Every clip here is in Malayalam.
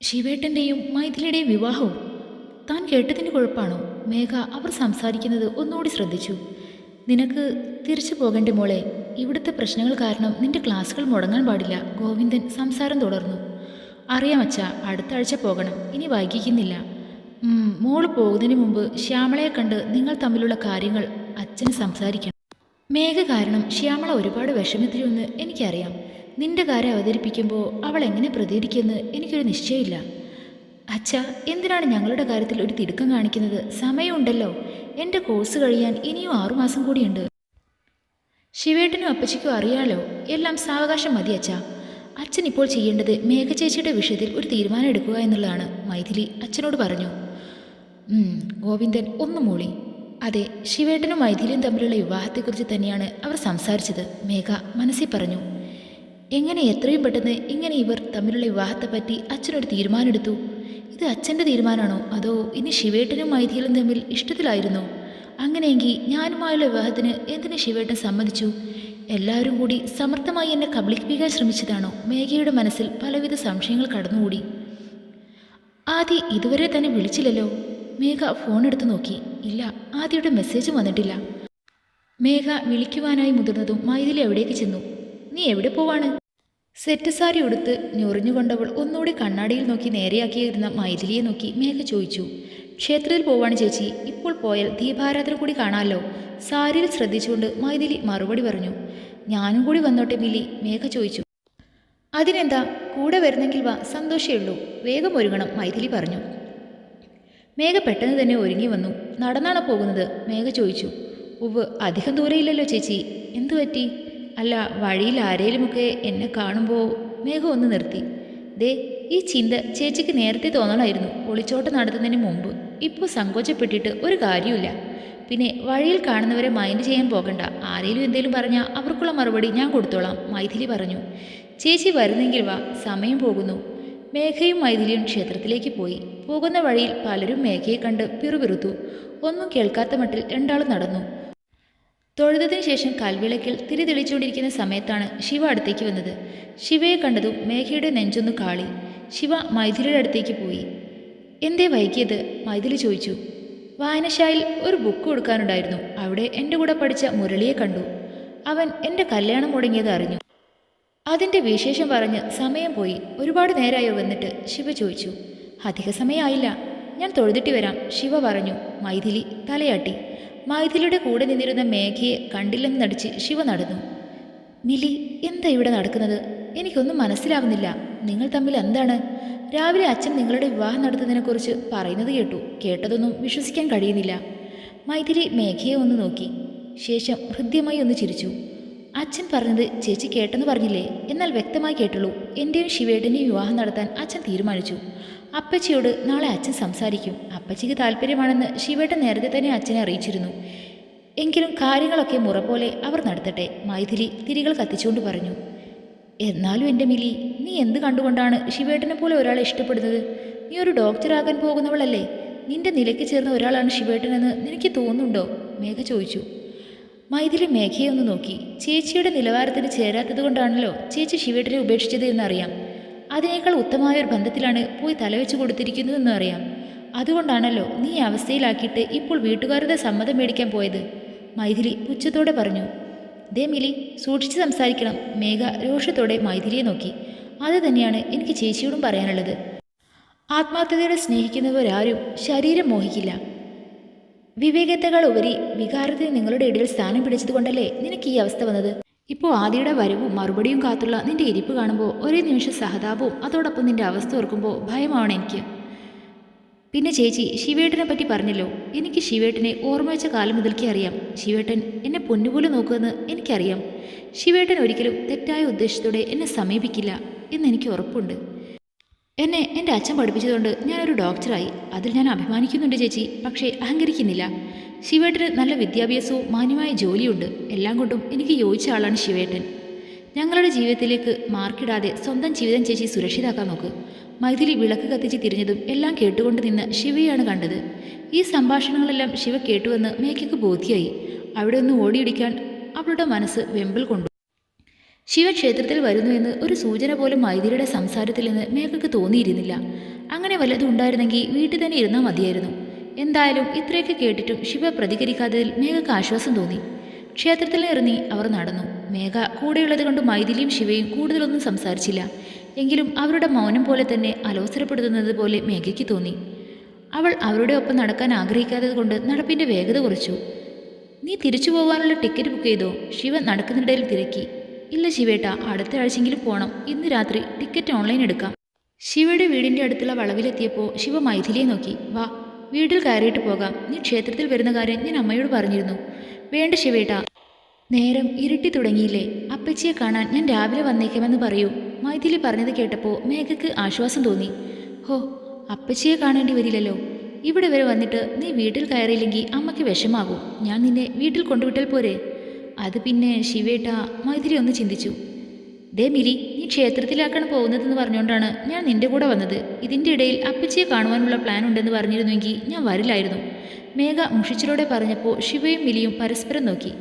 ശിവേട്ടന്റെയും മൈഥിലിയുടെയും വിവാഹവും താൻ കേട്ടതിന്റെ കുഴപ്പമാണോ മേഘ അവർ സംസാരിക്കുന്നത് ഒന്നുകൂടി ശ്രദ്ധിച്ചു. നിനക്ക് തിരിച്ചു പോകേണ്ട മോളെ ഇവിടുത്തെ പ്രശ്നങ്ങൾ കാരണം നിന്റെ ക്ലാസ്സുകൾ മുടങ്ങാൻ പാടില്ല. ഗോവിന്ദൻ സംസാരം തുടർന്നു. അറിയാം അച്ഛ അടുത്ത ആഴ്ച പോകണം. ഇനി വൈകിക്കുന്നില്ല. മോൾ പോകുന്നതിന് മുമ്പ് ശ്യാമളയെ കണ്ട് നിങ്ങൾ തമ്മിലുള്ള കാര്യങ്ങൾ അച്ഛന് സംസാരിക്കണം. മേഘ കാരണം ശ്യാമള ഒരുപാട് വിഷമത്തിലൊന്ന് എനിക്കറിയാം. നിന്റെ കാര്യം അവതരിപ്പിക്കുമ്പോൾ അവൾ എങ്ങനെ പ്രതികരിക്കുമെന്ന് എനിക്കൊരു നിശ്ചയമില്ല. അച്ഛ എന്തിനാണ് ഞങ്ങളുടെ കാര്യത്തിൽ ഒരു തിടുക്കം കാണിക്കുന്നത്? സമയമുണ്ടല്ലോ. എന്റെ കോഴ്സ് കഴിയാൻ ഇനിയും ആറുമാസം കൂടിയുണ്ട്. ശിവേട്ടനും അപ്പച്ചിക്കും അറിയാലോ എല്ലാം സാവകാശം മതി അച്ഛ. അച്ഛൻ ഇപ്പോൾ ചെയ്യേണ്ടത് മേഘചേച്ചിയുടെ വിഷയത്തിൽ ഒരു തീരുമാനം എടുക്കുക എന്നുള്ളതാണ് മൈഥിലി അച്ഛനോട് പറഞ്ഞു. ഗോവിന്ദൻ ഒന്ന് മൂളി. അതെ ശിവേട്ടനും മൈഥിലിയും തമ്മിലുള്ള വിവാഹത്തെക്കുറിച്ച് തന്നെയാണ് അവർ സംസാരിച്ചത് മേഘ മനസ്സിൽ പറഞ്ഞു. എങ്ങനെ എത്രയും പെട്ടെന്ന് ഇങ്ങനെ ഇവർ തമ്മിലുള്ള വിവാഹത്തെപ്പറ്റി അച്ഛനൊരു തീരുമാനമെടുത്തു? ഇത് അച്ഛന്റെ തീരുമാനമാണോ? അതോ ഇനി ശിവേട്ടനും മൈഥിലും തമ്മിൽ ഇഷ്ടത്തിലായിരുന്നു? അങ്ങനെയെങ്കിൽ ഞാനുമായുള്ള വിവാഹത്തിന് എന്തിന് ശിവേട്ടൻ സമ്മതിച്ചു? എല്ലാവരും കൂടി സമർത്ഥമായി എന്നെ കബളിപ്പിക്കാൻ ശ്രമിച്ചതാണോ? മേഘയുടെ മനസ്സിൽ പലവിധ സംശയങ്ങൾ കടന്നുകൂടി. ആദി ഇതുവരെ തന്നെ വിളിച്ചില്ലല്ലോ? മേഘ ഫോൺ എടുത്തു നോക്കി. ഇല്ല ആദിയുടെ മെസ്സേജ് വന്നിട്ടില്ല. മേഘ വിളിക്കുവാനായി മുതിർന്നതും മൈഥിലി എവിടേക്ക് ചെന്നു. നീ എവിടെ പോവാണ്? സെറ്റ് സാരി ഉടുത്ത് ഞൊറിഞ്ഞുകൊണ്ടവൾ ഒന്നുകൂടി കണ്ണാടിയിൽ നോക്കി നേരെയാക്കിയിരുന്ന മൈഥിലിയെ നോക്കി മേഘ ചോദിച്ചു ക്ഷേത്രത്തിൽ പോവാണ് ചേച്ചി. ഇപ്പോൾ പോയാൽ ദീപാരാധന കൂടി കാണാമല്ലോ സാരിയിൽ ശ്രദ്ധിച്ചുകൊണ്ട് മൈഥിലി മറുപടി പറഞ്ഞു ഞാനും കൂടി വന്നോട്ടെ മിലി മേഘ ചോദിച്ചു. അതിനെന്താ? കൂടെ വരുന്നെങ്കിൽ വാ സന്തോഷമേ ഉള്ളൂ വേഗം ഒരുങ്ങണം മൈഥിലി പറഞ്ഞു. മേഘ പെട്ടെന്ന് തന്നെ ഒരുങ്ങി വന്നു. നടന്നാണോ പോകുന്നത്? മേഘ ചോദിച്ചു. ഉവ് അധികം ദൂരമില്ലല്ലോ ചേച്ചി. എന്തു പറ്റി? അല്ല വഴിയിൽ ആരേലുമൊക്കെ എന്നെ കാണുമ്പോൾ മേഘ ഒന്ന് നിർത്തി. ദേ ഈ ചിന്ത ചേച്ചിക്ക് നേരത്തെ തോന്നണമായിരുന്നു ഒളിച്ചോട്ടം നടത്തുന്നതിന് മുമ്പ്. ഇപ്പോൾ സങ്കോചപ്പെട്ടിട്ട് ഒരു കാര്യമില്ല പിന്നെ വഴിയിൽ കാണുന്നവരെ മൈൻഡ് ചെയ്യാൻ പോകണ്ട. ആരേലും എന്തേലും പറഞ്ഞാൽ അവർക്കുള്ള മറുപടി ഞാൻ കൊടുത്തോളാം മൈഥിലി പറഞ്ഞു. ചേച്ചി വരുന്നെങ്കിൽ വാ സമയം പോകുന്നു. മേഘയും മൈഥിലിയും ക്ഷേത്രത്തിലേക്ക് പോയി. പോകുന്ന വഴിയിൽ പലരും മേഘയെ കണ്ട് പിറുപിറുത്തു. ഒന്നും കേൾക്കാത്ത മട്ടിൽ രണ്ടാളും നടന്നു. തൊഴുതതിനു ശേഷം കൽവിളക്കിൽ തിരി തെളിച്ചുകൊണ്ടിരിക്കുന്ന സമയത്താണ് ശിവ അടുത്തേക്ക് വന്നത്. ശിവയെ കണ്ടതും മേഘയുടെ നെഞ്ചൊന്നു കാളി. ശിവ മൈഥിലിയുടെ അടുത്തേക്ക് പോയി. എന്തേ വൈകിയത്? മൈഥിലി ചോദിച്ചു. വായനശാലയിൽ ഒരു ബുക്ക് കൊടുക്കാനുണ്ടായിരുന്നു. അവിടെ എന്റെ കൂടെ പഠിച്ച മുരളിയെ കണ്ടു. അവൻ എന്റെ കല്യാണം മുടങ്ങിയത് അറിഞ്ഞു. അതിന്റെ വിശേഷം പറഞ്ഞ് സമയം പോയി. ഒരുപാട് നേരമായോ വന്നിട്ട് ശിവ ചോദിച്ചു. അധിക സമയമായില്ല. ഞാൻ തൊഴുതിട്ട് വരാം. ശിവ പറഞ്ഞു. മൈഥിലി തലയാട്ടി. മൈഥിലിയുടെ കൂടെ നിന്നിരുന്ന മേഘയെ കണ്ടില്ലെന്ന് നടിച്ച് ശിവ നടന്നു. മിലി എന്താ ഇവിടെ നടക്കുന്നത്? എനിക്കൊന്നും മനസ്സിലാവുന്നില്ല. നിങ്ങൾ തമ്മിൽ എന്താണ്? രാവിലെ അച്ഛൻ നിങ്ങളുടെ വിവാഹം നടത്തുന്നതിനെക്കുറിച്ച് പറയുന്നത് കേട്ടു. കേട്ടതൊന്നും വിശ്വസിക്കാൻ കഴിയുന്നില്ല. മൈഥിലി മേഘയെ ഒന്ന് നോക്കി. ശേഷം ഹൃദ്യമായി ഒന്ന് ചിരിച്ചു. അച്ഛൻ പറഞ്ഞത് ചേച്ചി കേട്ടെന്ന് പറഞ്ഞില്ലേ? എന്നാൽ വ്യക്തമായി കേട്ടുള്ളൂ. എന്റെയും ശിവേട്ടന്റെയും വിവാഹം നടത്താൻ അച്ഛൻ തീരുമാനിച്ചു. അപ്പച്ചിയോട് നാളെ അച്ഛൻ സംസാരിക്കും. അപ്പച്ചിക്ക് താല്പര്യമാണെന്ന് ശിവേട്ടൻ നേരത്തെ തന്നെ അച്ഛനെ അറിയിച്ചിരുന്നു. എങ്കിലും കാര്യങ്ങളൊക്കെ മുറ പോലെ അവർ നടത്തട്ടെ മൈഥിലി തിരികൾ കത്തിച്ചുകൊണ്ട് പറഞ്ഞു. എന്നാലും എന്റെ മിലി നീ എന്ത് കണ്ടുകൊണ്ടാണ് ശിവേട്ടനെ പോലെ ഒരാളെ ഇഷ്ടപ്പെടുന്നത്? നീ ഒരു ഡോക്ടറാകാൻ പോകുന്നവളല്ലേ? നിന്റെ നിലയ്ക്ക് ചേർന്ന ഒരാളാണ് ശിവേട്ടനെന്ന് നിനക്ക് തോന്നുന്നുണ്ടോ? മേഘ ചോദിച്ചു. മൈഥിലി മേഘയെ ഒന്ന് നോക്കി. ചേച്ചിയുടെ നിലവാരത്തിന് ചേരാത്തത് കൊണ്ടാണല്ലോ ചേച്ചി ശിവേട്ടനെ ഉപേക്ഷിച്ചത് എന്നറിയാം. അതിനേക്കാൾ ഉത്തമമായ ഒരു ബന്ധത്തിലാണ് പോയി തലവെച്ച് കൊടുത്തിരിക്കുന്നതെന്ന് അറിയാം. അതുകൊണ്ടാണല്ലോ നീ അവസ്ഥയിലാക്കിയിട്ട് ഇപ്പോൾ വീട്ടുകാരുടെ സമ്മതം മേടിക്കാൻ പോയത്? മൈഥിലി പുച്ഛത്തോടെ പറഞ്ഞു. ദേ മിലി സൂക്ഷിച്ച് സംസാരിക്കണം. മേഘ രോഷത്തോടെ മൈഥിലിയെ നോക്കി. അത് തന്നെയാണ് എനിക്ക് ചേച്ചിയോടും പറയാനുള്ളത്. ആത്മാർത്ഥതയോടെ സ്നേഹിക്കുന്നവരാരും ശരീരം മോഹിക്കില്ല. വിവേകത്തെക്കാൾ ഉപരി വികാരത്തിന് നിങ്ങളുടെ ഇടയിൽ സ്ഥാനം പിടിച്ചതുകൊണ്ടല്ലേ നിനക്ക് ഈ അവസ്ഥ വന്നത്? ഇപ്പോൾ ആദിയുടെ വരവും മറുപടിയും കാത്തുള്ള നിന്റെ ഇരിപ്പ് കാണുമ്പോൾ ഒരേ നിമിഷം സഹതാപവും അതോടൊപ്പം നിന്റെ അവസ്ഥ ഓർക്കുമ്പോൾ ഭയമാണ് എനിക്ക്. പിന്നെ ചേച്ചി ശിവേട്ടനെ പറ്റി പറഞ്ഞല്ലോ. എനിക്ക് ശിവേട്ടനെ ഓർമ്മ വെച്ച കാലം മുതൽക്കേ അറിയാം. ശിവേട്ടൻ എന്നെ പൊന്നുപോലെ നോക്കുമെന്ന് എനിക്കറിയാം. ശിവേട്ടൻ ഒരിക്കലും തെറ്റായ ഉദ്ദേശത്തോടെ എന്നെ സമീപിക്കില്ല എന്ന് എനിക്ക് ഉറപ്പുണ്ട്. എന്നെ എന്റെ അച്ഛൻ പഠിപ്പിച്ചതുകൊണ്ട് ഞാനൊരു ഡോക്ടറായി. അതിൽ ഞാൻ അഭിമാനിക്കുന്നുണ്ട് ചേച്ചി. പക്ഷേ അഹങ്കരിക്കുന്നില്ല. ശിവേട്ടന് നല്ല വിദ്യാഭ്യാസവും മാന്യമായ ജോലിയുണ്ട്. എല്ലാം കൊണ്ടും എനിക്ക് യോജിച്ച ആളാണ് ശിവേട്ടൻ. ഞങ്ങളുടെ ജീവിതത്തിലേക്ക് മാർക്കിടാതെ സ്വന്തം ജീവിതം ചേച്ചി സുരക്ഷിതാക്കാൻ നോക്ക്. മൈഥിലി വിളക്ക് കത്തിച്ച് തിരിഞ്ഞതും എല്ലാം കേട്ടുകൊണ്ട് നിന്ന് ശിവയാണ് കണ്ടത്. ഈ സംഭാഷണങ്ങളെല്ലാം ശിവ കേട്ടുവെന്ന് മേഘയ്ക്ക് ബോധ്യായി. അവിടെ ഒന്ന് ഓടിയിടിക്കാൻ അവളുടെ മനസ്സ് വെമ്പൽ കൊണ്ടു. ശിവക്ഷേത്രത്തിൽ വരുന്നുവെന്ന് ഒരു സൂചന പോലും വൈദ്യരുടെ സംസാരത്തിൽ നിന്ന് മേഘക്ക് തോന്നിയിരുന്നില്ല. അങ്ങനെ വല്ലതും ഉണ്ടായിരുന്നെങ്കിൽ വീട്ടിൽ തന്നെ ഇരുന്നാൽ മതിയായിരുന്നു. എന്തായാലും ഇത്രയൊക്കെ കേട്ടിട്ടും ശിവ പ്രതികരിക്കാത്തതിൽ മേഘക്ക് ആശ്വാസം തോന്നി. ക്ഷേത്രത്തിൽ ഇറങ്ങി അവർ നടന്നു. മേഘ കൂടെയുള്ളത് കൊണ്ട് മൈഥിലിയും ശിവയും കൂടുതലൊന്നും സംസാരിച്ചില്ല. എങ്കിലും അവരുടെ മൗനം പോലെ തന്നെ അലോസരപ്പെടുത്തുന്നത് പോലെ മേഘയ്ക്ക് തോന്നി. അവൾ അവരുടെ ഒപ്പം നടക്കാൻ ആഗ്രഹിക്കാത്തത് കൊണ്ട് നടപ്പിന്റെ വേഗത കുറച്ചു. നീ തിരിച്ചു പോകാനുള്ള ടിക്കറ്റ് ബുക്ക് ചെയ്തോ? ശിവ നടക്കുന്നിടയിൽ തിരക്കി. ഇല്ല ശിവേട്ട അടുത്ത ആഴ്ചയെങ്കിലും പോകണം ഇന്ന് രാത്രി ടിക്കറ്റ് ഓൺലൈൻ എടുക്കാം. ശിവയുടെ വീടിന്റെ അടുത്തുള്ള വളവിലെത്തിയപ്പോൾ ശിവ മൈഥിലിയെ നോക്കി. വാ വീട്ടിൽ കയറിയിട്ട് പോകാം. നീ ക്ഷേത്രത്തിൽ വരുന്ന കാര്യം ഞാൻ അമ്മയോട് പറഞ്ഞിരുന്നു. വേണ്ട ശിവേട്ട. നേരം ഇരുട്ടി തുടങ്ങിയില്ലേ. അപ്പച്ചിയെ കാണാൻ ഞാൻ രാവിലെ വന്നേക്കാമെന്ന് പറയൂ. മൈഥിലി പറഞ്ഞത് കേട്ടപ്പോൾ മേഘയ്ക്ക് ആശ്വാസം തോന്നി. ഹോ അപ്പച്ചിയെ കാണേണ്ടി വരില്ലല്ലോ. ഇവിടെ വരെ വന്നിട്ട് നീ വീട്ടിൽ കയറിയില്ലെങ്കിൽ അമ്മയ്ക്ക് വിഷമാകും. ഞാൻ നിന്നെ വീട്ടിൽ കൊണ്ടുവിട്ടാൽ പോരെ. അത് പിന്നെ ശിവേട്ട മൈഥിലി ഒന്ന് ചിന്തിച്ചു. ദേ മിരി നീ ക്ഷേത്രത്തിലാക്കാണ് പോകുന്നതെന്ന് പറഞ്ഞുകൊണ്ടാണ് ഞാൻ നിന്റെ കൂടെ വന്നത്. ഇതിന്റെ ഇടയിൽ അപ്പച്ചിയെ കാണുവാനുള്ള പ്ലാൻ ഉണ്ടെന്ന് പറഞ്ഞിരുന്നുവെങ്കിൽ ഞാൻ വരില്ലായിരുന്നു. മേഘ മുഷിച്ചിലൂടെ പറഞ്ഞപ്പോൾ ശിവയും മിലിയും പരസ്പരം നോക്കി.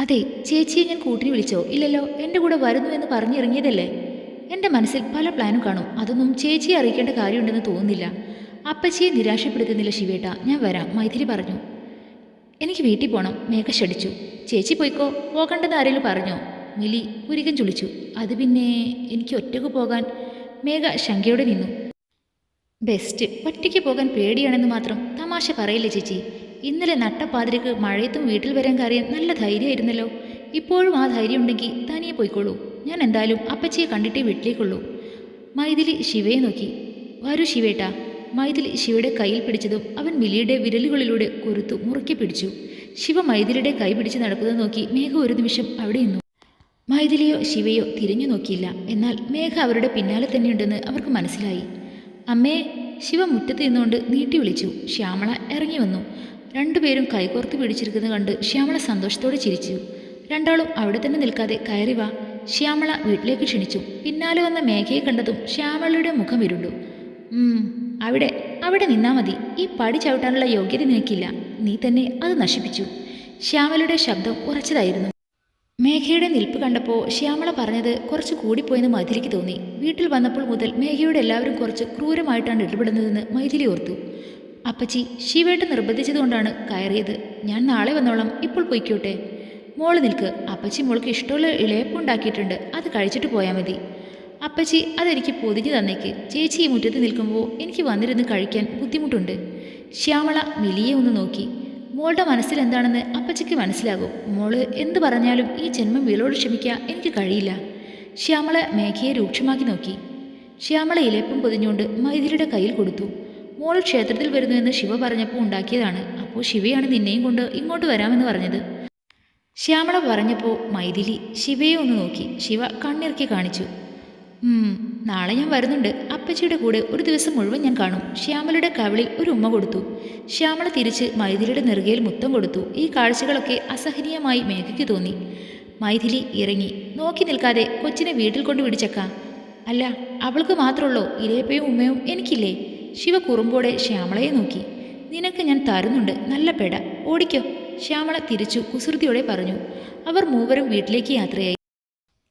അതെ ചേച്ചിയെ ഞാൻ കൂട്ടിന് വിളിച്ചോ? ഇല്ലല്ലോ എന്റെ കൂടെ വരുന്നു എന്ന് പറഞ്ഞിറങ്ങിയതല്ലേ? എന്റെ മനസ്സിൽ പല പ്ലാനും കാണും. അതൊന്നും ചേച്ചിയെ അറിയിക്കേണ്ട കാര്യമുണ്ടെന്ന് തോന്നുന്നില്ല. അപ്പച്ചിയെ നിരാശപ്പെടുത്തുന്നില്ല ശിവേട്ട. ഞാൻ വരാം മൈഥിലി പറഞ്ഞു. എനിക്ക് വീട്ടിൽ പോകണം മേഘ ക്ഷടിച്ചു ചേച്ചി പോയിക്കോ? പോകണ്ടെന്ന് ആരെങ്കിലും പറഞ്ഞോ? മിലി പുരികം ചുളിച്ചു. അത് പിന്നെ എനിക്ക് ഒറ്റയ്ക്ക് പോകാൻ മേഘ ശങ്കയോടെ നിന്നു. ബെസ്റ്റ് ഒറ്റയ്ക്ക് പോകാൻ പേടിയാണെന്ന് മാത്രം തമാശ പറയില്ലേ ചേച്ചി? ഇന്നലെ നട്ടപ്പാതിരക്ക് മഴയത്തും വീട്ടിൽ വരാൻ കാര്യം നല്ല ധൈര്യമായിരുന്നല്ലോ. ഇപ്പോഴും ആ ധൈര്യം ഉണ്ടെങ്കിൽ തനിയെ പോയിക്കോളൂ. ഞാൻ എന്തായാലും അപ്പച്ചിയെ കണ്ടിട്ടേ വീട്ടിലേക്കുള്ളൂ. മൈഥിലി ശിവയെ നോക്കി. വരൂ ശിവേട്ടാ. മൈഥിലി ശിവയുടെ കയ്യിൽ പിടിച്ചതും അവൻ മിലിയുടെ വിരലുകളിലൂടെ കൊരുത്തു മുറുക്കി പിടിച്ചു. ശിവ മൈഥിലിയുടെ കൈ പിടിച്ച് നടക്കുന്നത് നോക്കി മേഘ ഒരു നിമിഷം അവിടെ നിന്നു. മൈഥിലിയോ ശിവയോ തിരിഞ്ഞു നോക്കിയില്ല. എന്നാൽ മേഘ അവരുടെ പിന്നാലെ തന്നെയുണ്ടെന്ന് അവർക്ക് മനസ്സിലായി. അമ്മേ ശിവ മുറ്റത്ത് നിന്നുകൊണ്ട് നീട്ടി വിളിച്ചു. ശ്യാമള ഇറങ്ങി വന്നു. രണ്ടുപേരും കൈകോർത്ത് പിടിച്ചിരിക്കുന്നത് കണ്ട് ശ്യാമള സന്തോഷത്തോടെ ചിരിച്ചു. രണ്ടാളും അവിടെ തന്നെ നിൽക്കാതെ കയറി വാ. ശ്യാമള വീട്ടിലേക്ക് ക്ഷണിച്ചു. പിന്നാലെ വന്ന മേഘയെ കണ്ടതും ശ്യാമളയുടെ മുഖം ഇരുണ്ടു. അവിടെ അവിടെ നിന്നാ മതി. ഈ പടി ചവിട്ടാനുള്ള യോഗ്യത നിനക്കില്ല. നീ തന്നെ അത് നശിപ്പിച്ചു. ശ്യാമലയുടെ ശബ്ദം ഉറച്ചതായിരുന്നു. മേഘയുടെ നിൽപ്പ് കണ്ടപ്പോൾ ശ്യാമള പറഞ്ഞത് കുറച്ച് കൂടിപ്പോയെന്ന് മൈഥിലിക്ക് തോന്നി. വീട്ടിൽ വന്നപ്പോൾ മുതൽ മേഘയുടെ എല്ലാവരും കുറച്ച് ക്രൂരമായിട്ടാണ് ഇടപെടുന്നതെന്ന് മൈഥിലി ഓർത്തു. അപ്പച്ചി ശിവേട്ട് നിർബന്ധിച്ചതുകൊണ്ടാണ് കയറിയത്. ഞാൻ നാളെ വന്നോളാം. ഇപ്പോൾ പൊയ്ക്കോട്ടെ. മോൾ നിൽക്ക്. അപ്പച്ചി മോൾക്ക് ഇഷ്ടമുള്ള ഇളയപ്പുണ്ടാക്കിയിട്ടുണ്ട്. അത് കഴിച്ചിട്ട് പോയാൽ മതി. അപ്പച്ചി അതെനിക്ക് പൊതിഞ്ഞു തന്നേക്ക്. ചേച്ചി ഈ മുറ്റത്ത് നിൽക്കുമ്പോൾ എനിക്ക് വന്നിരുന്ന് കഴിക്കാൻ ബുദ്ധിമുട്ടുണ്ട്. ശ്യാമള മിലിയെ ഒന്ന് നോക്കി. മോളുടെ മനസ്സിൽ എന്താണെന്ന് അപ്പച്ചിക്ക് മനസ്സിലാകും. മോൾ എന്ത് പറഞ്ഞാലും ഈ ജന്മം വിളോട് ക്ഷമിക്കാൻ എനിക്ക് കഴിയില്ല. ശ്യാമള മേഘയെ രൂക്ഷമാക്കി നോക്കി. ശ്യാമള ഇലപ്പം പൊതിഞ്ഞുകൊണ്ട് മൈഥിലിയുടെ കയ്യിൽ കൊടുത്തു. മോൾ ക്ഷേത്രത്തിൽ വരുന്നുവെന്ന് ശിവ പറഞ്ഞപ്പോൾ ഉണ്ടാക്കിയതാണ്. അപ്പോൾ ശിവയാണ് നിന്നെയും കൊണ്ട് ഇങ്ങോട്ട് വരാമെന്ന് പറഞ്ഞത്. ശ്യാമള പറഞ്ഞപ്പോൾ മൈഥിലി ശിവയെ ഒന്ന് നോക്കി. ശിവ കണ്ണിറക്കി കാണിച്ചു. "ഉം, നാളെ ഞാൻ വരുന്നുണ്ട്. അപ്പച്ചിയുടെ കൂടെ ഒരു ദിവസം മുഴുവൻ ഞാൻ കാണും. ശ്യാമളയുടെ കവിളിൽ ഒരു ഉമ്മ കൊടുത്തു. ശ്യാമള തിരിച്ച് മൈഥിലിയുടെ നെറുകയിൽ മുത്തം കൊടുത്തു. ഈ കാഴ്ചകളൊക്കെ അസഹനീയമായി മേഘയ്ക്ക് തോന്നി. മൈഥിലി ഇറങ്ങി. നോക്കി നിൽക്കാതെ കൊച്ചിനെ വീട്ടിൽ കൊണ്ടു പിടിച്ചക്ക അല്ല അവൾക്ക് മാത്രമുള്ളോ ഇരയപ്പയും ഉമ്മയും എനിക്കില്ലേ? ശിവ കുറുമ്പോടെ ശ്യാമളയെ നോക്കി. നിനക്ക് ഞാൻ തരുന്നുണ്ട്. നല്ല പെട. ഓടിക്കോ. ശ്യാമള തിരിച്ചു കുസൃതിയോടെ പറഞ്ഞു. അവർ മൂവരും വീട്ടിലേക്ക് യാത്രയായി.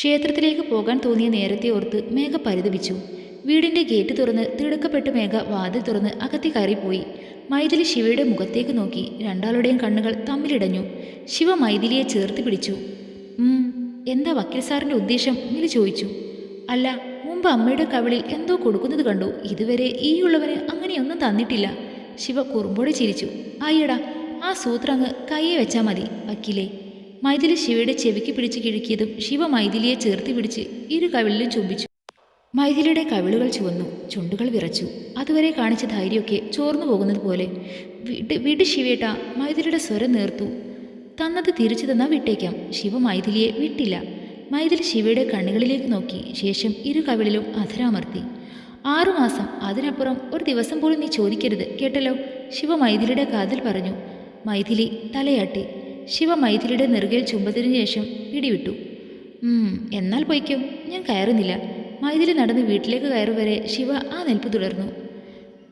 ക്ഷേത്രത്തിലേക്ക് പോകാൻ തോന്നിയ നേരത്തെ ഓർത്ത് മേഘ പരിതപിച്ചു. വീടിന്റെ ഗേറ്റ് തുറന്ന് തിടുക്കപ്പെട്ട് മേഘ വാതിൽ തുറന്ന് അകത്തി കയറിപ്പോയി. മൈഥിലി ശിവയുടെ മുഖത്തേക്ക് നോക്കി രണ്ടാളുടെയും കണ്ണുകൾ തമ്മിലിടഞ്ഞു. ശിവ മൈഥിലിയെ ചേർത്ത് പിടിച്ചു. എന്താ വക്കീൽ സാറിന്റെ ഉദ്ദേശം? മിലി ചോദിച്ചു. അല്ല മുമ്പ് അമ്മയുടെ കവിളിൽ എന്തോ കൊടുക്കുന്നത് കണ്ടു. ഇതുവരെ ഈ ഉള്ളവന് അങ്ങനെയൊന്നും തന്നിട്ടില്ല. ശിവ കുറുമ്പോടെ ചിരിച്ചു. അയ്യടാ ആ സൂത്രങ്ങ് കയ്യെ വെച്ചാൽ മതി വക്കീലേ. മൈഥിലി ശിവയുടെ ചെവിക്ക് പിടിച്ച് കിഴുക്കിയതും ശിവ മൈഥിലിയെ ചേർത്ത് പിടിച്ച് ഇരു കവിളിലും ചുംബിച്ചു. മൈഥിലിയുടെ കവിളുകൾ ചുവന്നു ചുണ്ടുകൾ വിറച്ചു. അതുവരെ കാണിച്ച ധൈര്യമൊക്കെ ചോർന്നു പോകുന്നത് പോലെ വിട് വിട് ശിവേട്ട മൈഥിലിയുടെ സ്വരം നേർത്തു. തന്നത് തിരിച്ചു തന്നാൽ വിട്ടേക്കാം. ശിവ മൈഥിലിയെ വിട്ടില്ല മൈഥിലി ശിവയുടെ കണ്ണുകളിലേക്ക് നോക്കി ശേഷം ഇരു കവിളിലും അധരാമർത്തി. ആറുമാസം അതിനപ്പുറം ഒരു ദിവസം പോലും നീ ചോദിക്കരുത് കേട്ടല്ലോ ശിവ മൈഥിലിയുടെ കാതിൽ പറഞ്ഞു. മൈഥിലി തലയാട്ടി. ശിവ മൈഥിലിയുടെ നെറുകയിൽ ചുംബത്തിനു ശേഷം പിടിവിട്ടു. "ഉം, എന്നാൽ പൊയ്ക്കോ ഞാൻ കയറുന്നില്ല. മൈഥിലി നടന്ന് വീട്ടിലേക്ക് കയറും വരെ ശിവ ആ നിൽപ്പ് തുടർന്നു.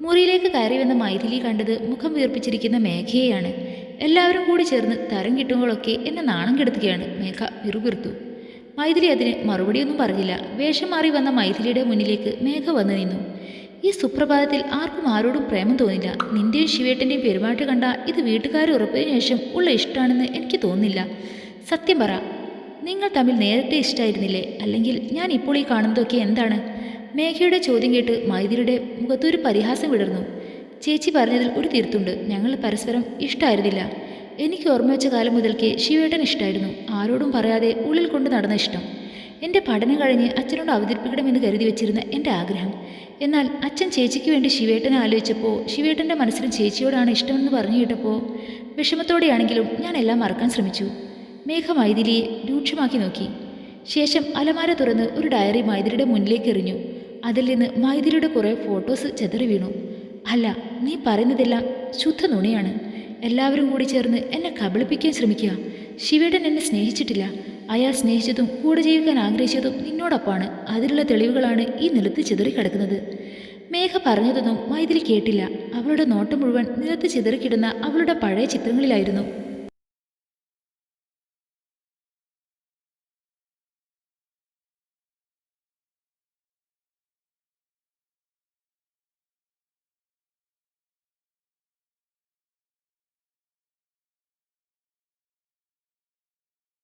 മുറിയിലേക്ക് കയറി വന്ന മൈഥിലി കണ്ടത് മുഖം വീർപ്പിച്ചിരിക്കുന്ന മേഘയെയാണ്. എല്ലാവരും കൂടി ചേർന്ന് തരം കിട്ടുമ്പോഴൊക്കെ എന്നെ നാണം കെടുത്തുകയാണ്. മേഘ പിറുപിറുത്തു മൈഥിലി അതിന് മറുപടിയൊന്നും പറഞ്ഞില്ല. വേഷം മാറി വന്ന മൈഥിലിയുടെ മുന്നിലേക്ക് മേഘ വന്നു നിന്നു. ഈ സുപ്രഭാതത്തിൽ ആർക്കും ആരോടും പ്രേമം തോന്നില്ല. നിന്റെയും ശിവേട്ടന്റെയും പെരുമാറ്റം കണ്ട ഇത് വീട്ടുകാർ ഉറപ്പിന് ശേഷം ഉള്ള ഇഷ്ടമാണെന്ന് എനിക്ക് തോന്നുന്നില്ല. സത്യം പറ നിങ്ങൾ തമ്മിൽ നേരത്തെ ഇഷ്ടമായിരുന്നില്ലേ അല്ലെങ്കിൽ ഞാൻ ഇപ്പോൾ ഈ കാണുന്നതൊക്കെ എന്താണ്? മേഘയുടെ ചോദ്യം കേട്ട് മൈതിരിയുടെ മുഖത്തൊരു പരിഹാസം വിടർന്നു. ചേച്ചി പറഞ്ഞതിൽ ഒരു തീർത്തുണ്ട് ഞങ്ങൾ പരസ്പരം ഇഷ്ടമായിരുന്നില്ല എനിക്ക് ഓർമ്മ വെച്ച കാലം മുതൽക്കേ ശിവേട്ടൻ ഇഷ്ടമായിരുന്നു ആരോടും പറയാതെ ഉള്ളിൽ കൊണ്ട് നടന്ന ഇഷ്ടം. എന്റെ പഠനം കഴിഞ്ഞ് അച്ഛനോട് അവതരിപ്പിക്കണമെന്ന് കരുതി വെച്ചിരുന്ന എന്റെ ആഗ്രഹം. എന്നാൽ അച്ഛൻ ചേച്ചിക്ക് വേണ്ടി ശിവേട്ടനെ ആലോചിച്ചപ്പോൾ ശിവേട്ടന്റെ മനസ്സിലും ചേച്ചിയോടാണ് ഇഷ്ടമെന്ന് പറഞ്ഞു കേട്ടപ്പോൾ വിഷമത്തോടെയാണെങ്കിലും ഞാൻ എല്ലാം മറക്കാൻ ശ്രമിച്ചു. മേഘ മൈഥിലിയെ രൂക്ഷമാക്കി നോക്കി. ശേഷം അലമാര തുറന്ന് ഒരു ഡയറി മൈഥിലിയുടെ മുന്നിലേക്ക് എറിഞ്ഞു. അതിൽ നിന്ന് മൈഥിലിയുടെ കുറേ ഫോട്ടോസ് ചെതറി വീണു. അല്ല നീ പറയുന്നതെല്ലാം ശുദ്ധ നുണയാണ്. എല്ലാവരും കൂടി ചേർന്ന് എന്നെ കബളിപ്പിക്കാൻ ശ്രമിക്കുക. ശിവേടൻ എന്നെ സ്നേഹിച്ചിട്ടില്ല. അയാൾ സ്നേഹിച്ചതും കൂടെ ജീവിക്കാൻ ആഗ്രഹിച്ചതും നിന്നോടൊപ്പമാണ് അതിലുള്ള തെളിവുകളാണ് ഈ നിലത്ത് ചിതറിക്കിടക്കുന്നത് മേഘ പറഞ്ഞതൊന്നും മൈഥിലി കേട്ടില്ല. അവളുടെ നോട്ടം മുഴുവൻ നിലത്ത് ചിതറിക്കിടുന്ന അവളുടെ പഴയ ചിത്രങ്ങളിലായിരുന്നു.